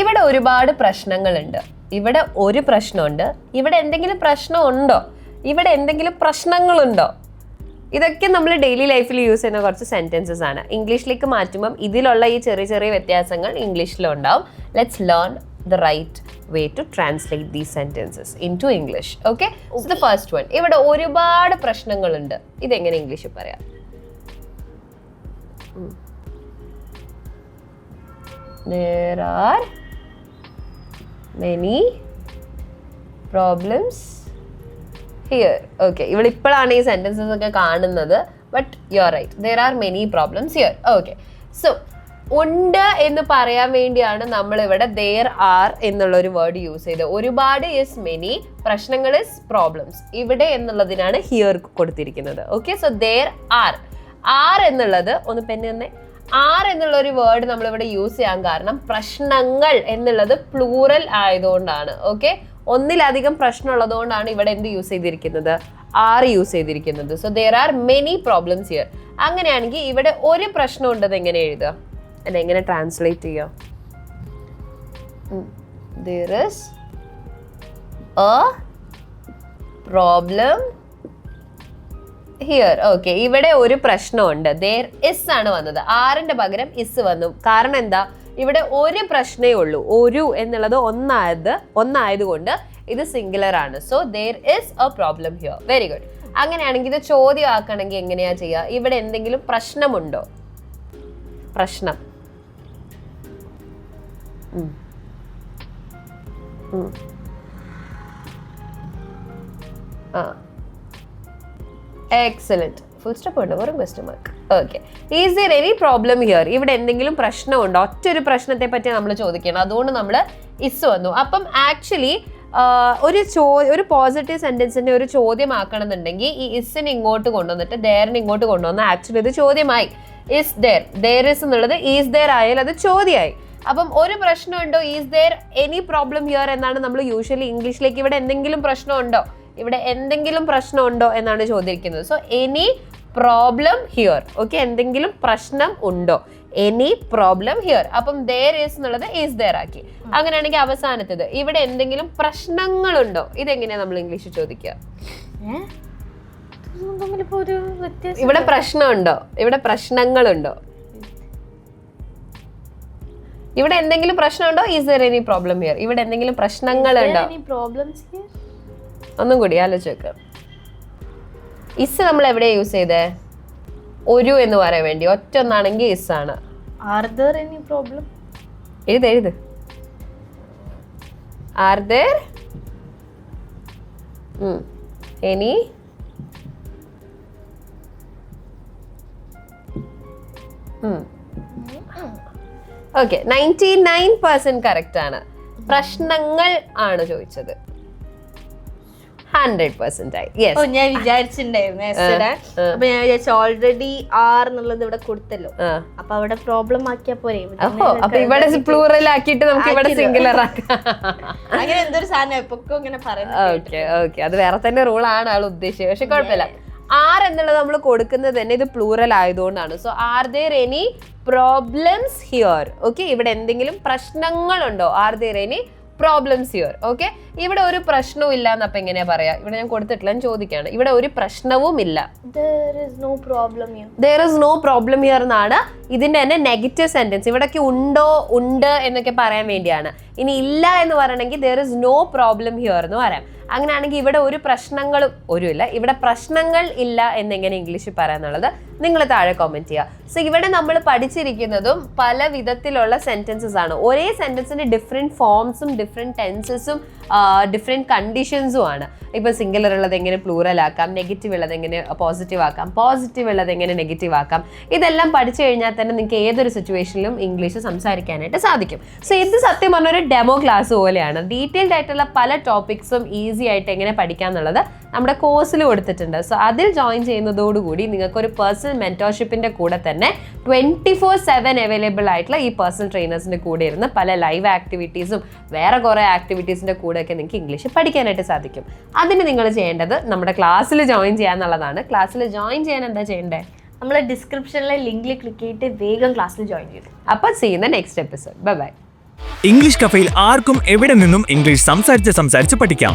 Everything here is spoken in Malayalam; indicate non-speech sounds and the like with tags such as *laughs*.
ഇവിടെ ഒരുപാട് പ്രശ്നങ്ങളുണ്ട്. ഇവിടെ ഒരു പ്രശ്നമുണ്ട്. ഇവിടെ എന്തെങ്കിലും പ്രശ്നമുണ്ടോ? ഇവിടെ എന്തെങ്കിലും പ്രശ്നങ്ങളുണ്ടോ? ഇതൊക്കെ നമ്മൾ ഡെയിലി ലൈഫിൽ യൂസ് ചെയ്യുന്ന കുറച്ച് സെന്റൻസസ് ആണ്. ഇംഗ്ലീഷിലേക്ക് മാറ്റുമ്പം ഇതിലുള്ള ഈ ചെറിയ ചെറിയ വ്യത്യാസങ്ങൾ ഇംഗ്ലീഷിലും ഉണ്ടാവും let's learn the right way to translate these sentences into English okay the first one ഇവിടെ ഒരുപാട് പ്രശ്നങ്ങളുണ്ട്. ഇതെങ്ങനെ ഇംഗ്ലീഷിൽ പറയാം? There are many problems here okay ഇവിടെ ഇപ്പോഴാണ് ഈ സെന്റൻസസ് ഒക്കെ കാണുന്നത് but you are right there are many problems here okay so ഉണ്ട് എന്ന് പറയാൻ വേണ്ടിയാണ് നമ്മളിവിടെ ദേർ ആർ എന്നുള്ള ഒരു വേർഡ് യൂസ് ചെയ്തത്. ഒരുപാട് ഇസ് മെനി പ്രശ്നങ്ങൾ ഇസ് പ്രോബ്ലംസ് ഇവിടെ എന്നുള്ളതിനാണ് ഹിയർ കൊടുത്തിരിക്കുന്നത്. Okay so there are are എന്നുള്ളത് ഒന്ന് പെന്നെ ആർ എന്നുള്ള ഒരു വേർഡ് നമ്മൾ ഇവിടെ യൂസ് ചെയ്യാൻ കാരണം പ്രശ്നങ്ങൾ എന്നുള്ളത് പ്ലൂറൽ ആയതുകൊണ്ടാണ്. ഓക്കെ ഒന്നിലധികം പ്രശ്നം ഉള്ളതുകൊണ്ടാണ് ഇവിടെ എന്ത് യൂസ് ചെയ്തിരിക്കുന്നത്? ആർ യൂസ് ചെയ്തിരിക്കുന്നത്. So there are many problems here അങ്ങനെയാണെങ്കിൽ ഇവിടെ ഒരു പ്രശ്നം ഉണ്ടത് എങ്ങനെ എഴുതുക? അല്ല എങ്ങനെ ട്രാൻസ്ലേറ്റ് ചെയ്യുക there is a problem here okay ഇവിടെ ഒരു പ്രശ്നമുണ്ട്. ദേർ ഇസ് ആണ് വന്നത്. ആറിന്റെ പകരം ഇസ് വന്നു. കാരണം എന്താ? ഇവിടെ ഒരു പ്രശ്നമേ ഉള്ളൂ. ഒരു എന്നുള്ളത് ഒന്നായത് ഒന്നായതുകൊണ്ട് ഇത് സിംഗുലർ ആണ്. So there is a problem here very good അങ്ങനെയാണെങ്കിൽ ഇത് ചോദ്യം ആക്കണമെങ്കിൽ എങ്ങനെയാ ചെയ്യുക? ഇവിടെ എന്തെങ്കിലും പ്രശ്നമുണ്ടോ? പ്രശ്നം. ആ. എക്സലന്റ് ഫുൾ സ്റ്റെപ്പ് ഉണ്ട് വെറും question mark okay is there any problem here ഇവിടെ എന്തെങ്കിലും പ്രശ്നമുണ്ടോ? ഒറ്റ ഒരു പ്രശ്നത്തെ പറ്റി നമ്മൾ ചോദിക്കണം. അതുകൊണ്ട് നമ്മൾ ഇസ് വന്നു. അപ്പം ആക്ച്വലി ഒരു ചോ ഒരു പോസിറ്റീവ് സെന്റൻസിന്റെ ഒരു ചോദ്യമാക്കണമെന്നുണ്ടെങ്കിൽ ഈ ഇസിന് ഇങ്ങോട്ട് കൊണ്ടുവന്നിട്ട് ദേറിന് ഇങ്ങോട്ട് കൊണ്ടുവന്ന് ആക്ച്വലി ഇത് ചോദ്യമായി. ഇസ് ദർ ദേർ ഇസ് എന്നുള്ളത് ഈസ് ദേർ ആയാൽ അത് ചോദ്യമായി. അപ്പം ഒരു പ്രശ്നമുണ്ടോ? Is there any problem here എന്നാണ് നമ്മൾ യൂഷ്വലി ഇംഗ്ലീഷിലേക്ക് ഇവിടെ എന്തെങ്കിലും പ്രശ്നമുണ്ടോ? ഇവിടെ എന്തെങ്കിലും പ്രശ്നം ഉണ്ടോ എന്നാണ് ചോദിക്കുന്നത് so any problem here okay എന്തെങ്കിലും പ്രശ്നം ഉണ്ടോ? എനി പ്രോബ്ലം ഹിയർ അപ്പം ദേർ ഈസ് എന്നുള്ളത് ഈസ് ദേർ ആക്കി. അങ്ങനെയാണെങ്കിൽ അവസാനത്തേത്. ഇവിടെ എന്തെങ്കിലും പ്രശ്നങ്ങളുണ്ടോ? ഇതെങ്ങനെയാ നമ്മൾ ഇംഗ്ലീഷിൽ ചോദിക്കുക? ഇവിടെ പ്രശ്നമുണ്ടോ? ഇവിടെ പ്രശ്നങ്ങളുണ്ടോ? ഇവിടെ എന്തെങ്കിലും പ്രശ്നമുണ്ടോ? Is there any problem here ഇവിടെ എന്തെങ്കിലും പ്രശ്നങ്ങളുണ്ടോ? പ്രോബ്ലംസ് ഒന്നും കൂടി ആലോചിച്ച് വെക്കുക ഇസ് നമ്മൾ എവിടെ യൂസ് ചെയ്തേ? ഒരു എന്ന് പറയാൻ വേണ്ടി. ഒറ്റ ഒന്നാണെങ്കിൽ ഇസ് ആണ്. ആർ ദർ എനി പ്രോബ്ലം എഴുത് എഴുത്. Are there any okay ninety nine percent correct ആണ്. പ്രശ്നങ്ങൾ ആണ് ചോദിച്ചത്. ഹൺഡ്രഡ് പെർസെന്റ് ആയി. ഓ യെസ് ഞാൻ വിചാരിച്ചിട്ടുണ്ടായിരുന്നു yesterday. അപ്പൊ ഞാൻ വിചാരിച്ചു ഓൾറെഡി ആർ എന്നുള്ളത് ഇവിടെ കൊടുത്തല്ലോ. അപ്പൊ അവിടെ പ്രോബ്ലം ആക്കിയാ പോരെ. ഇവിടെ ഓഹോ അപ്പൊ ഇവിടെ പ്ലൂറൽ ആക്കിയിട്ട് നമുക്ക് ഇവിടെ ആക്കിയത്. സിംഗുലർ *laughs* ആക്കാം. അങ്ങനെ എന്തൊരു സാധനം എപ്പൊക്കെ ഇങ്ങനെ പറയുന്നത് ഓക്കെ ഓക്കെ അത് വേറെ തന്നെ റൂൾ ആണ് ആൾ ഉദ്ദേശിച്ചത്. പക്ഷെ കുഴപ്പമില്ല. ആർ എന്നുള്ളത് നമ്മൾ കൊടുക്കുന്നത് തന്നെ ഇത് പ്ലൂറൽ ആയതുകൊണ്ടാണ്. So are there any problems here okay ഇവിടെ എന്തെങ്കിലും പ്രശ്നങ്ങളുണ്ടോ? Are there any problems here okay ഇവിടെ ഒരു പ്രശ്നവും ഇല്ല എന്നപ്പോ എങ്ങനെയാ പറയാ? ഇവിടെ ഞാൻ കൊടുത്തിട്ടില്ല ചോദിക്കാണ്. ഇവിടെ ഒരു പ്രശ്നവും ഇല്ല. There is no problem here. There is no problem here എന്നാണ് ഇതിന്റെ തന്നെ നെഗറ്റീവ് സെന്റൻസ് ഇവിടൊക്കെ ഉണ്ടോ ഉണ്ട് എന്നൊക്കെ പറയാൻ വേണ്ടിയാണ്. ഇനി ഇല്ല എന്ന് പറയണമെങ്കിൽ there is no problem here എന്ന് പറയാം. അങ്ങനെയാണെങ്കിൽ ഇവിടെ ഒരു പ്രശ്നങ്ങളും ഒരു ഇല്ല. ഇവിടെ പ്രശ്നങ്ങൾ ഇല്ല എന്നെങ്ങനെ ഇംഗ്ലീഷിൽ പറയാന്നുള്ളത് നിങ്ങൾ താഴെ കോമെന്റ് ചെയ്യുക സോ ഇവിടെ നമ്മൾ പഠിച്ചിരിക്കുന്നതും പല വിധത്തിലുള്ള സെന്റൻസസ് ആണ്. ഒരേ സെന്റൻസിന്റെ ഡിഫറെന്റ് ഫോംസും ഡിഫറെന്റ് ടെൻസസും ഡിഫറെന്റ് കണ്ടീഷൻസും ആണ് ഇപ്പോൾ സിംഗുലർ ഉള്ളത് എങ്ങനെ പ്ലൂറൽ ആക്കാം നെഗറ്റീവ് ഉള്ളത് എങ്ങനെ പോസിറ്റീവ് ആക്കാം പോസിറ്റീവ് ഉള്ളത് എങ്ങനെ നെഗറ്റീവ് ആക്കാം ഇതെല്ലാം പഠിച്ചു കഴിഞ്ഞാൽ തന്നെ നിങ്ങൾക്ക് ഏതൊരു സിറ്റുവേഷനിലും ഇംഗ്ലീഷ് സംസാരിക്കാനായിട്ട് സാധിക്കും. സോ ഇത് സത്യം പറഞ്ഞ ഒരു ഡെമോ ക്ലാസ് പോലെയാണ്. ഡീറ്റെയിൽഡ് ആയിട്ടുള്ള പല ടോപ്പിക്സും ഈസി ആയിട്ട് എങ്ങനെ പഠിക്കാം എന്നുള്ളത് നമ്മുടെ കോഴ്സിൽ കൊടുത്തിട്ടുണ്ട്. സോ അതിൽ ജോയിൻ ചെയ്യുന്നതോടുകൂടി നിങ്ങൾക്ക് ഒരു പേഴ്സണൽ മെന്റോർഷിപ്പിന്റെ കൂടെ തന്നെ ട്വന്റി ഫോർ സെവൻ അവൈലബിൾ ആയിട്ടുള്ള ഈ പേഴ്സണൽ ട്രെയിനേഴ്സിന്റെ കൂടെ ഇരുന്ന് പല ലൈവ് ആക്ടിവിറ്റീസും വേറെ കുറേ ആക്ടിവിറ്റീസിന്റെ കൂടെയൊക്കെ നിങ്ങൾക്ക് ഇംഗ്ലീഷ് പഠിക്കാനായിട്ട് സാധിക്കും. അതിന് നിങ്ങൾ ചെയ്യേണ്ടത് നമ്മുടെ ക്ലാസ്സിൽ ജോയിൻ ചെയ്യാന്നുള്ളതാണ് ക്ലാസ്സിൽ ജോയിൻ ചെയ്യാൻ എന്താ ചെയ്യേണ്ടത് നമ്മൾ ഡിസ്ക്രിപ്ഷനിലെ ലിങ്കിൽ ക്ലിക്ക് ചെയ്തിട്ട് വേഗം ക്ലാസ്സിൽ ജോയിൻ ചെയ്തു അപ്പോൾ ചെയ്യുന്ന next episode bye bye English കഫയിൽ ആർക്കും എവിടെ നിന്നും ഇംഗ്ലീഷ് സംസാരിച്ച് സംസാരിച്ച് പഠിക്കാം.